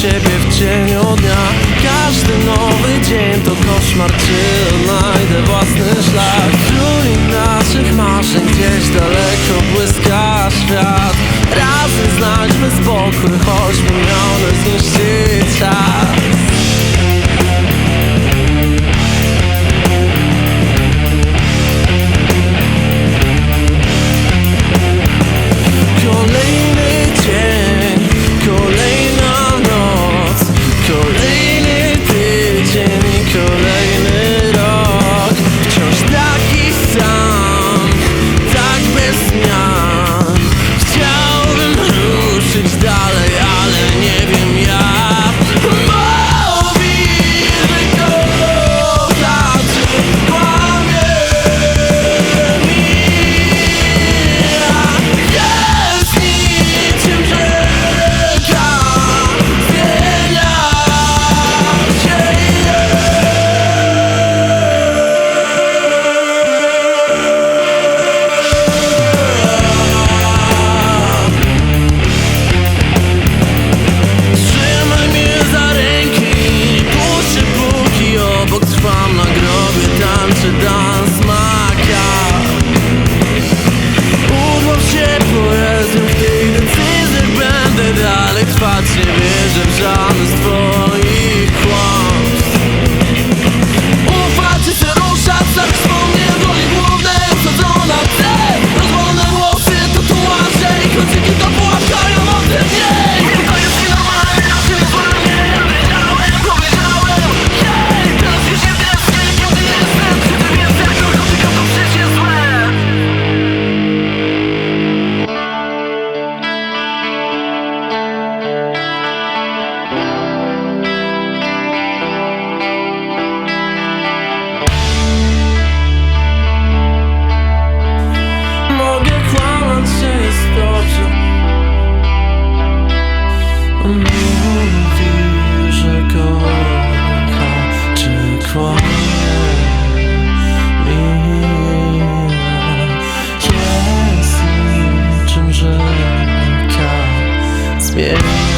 siebie w cieniu dnia. Każdy nowy dzień to koszmar, czy znajdę własny szlak? Królik naszych marzeń gdzieś daleko błyska świat. Razem znajdźmy spokój, choćby Yeah.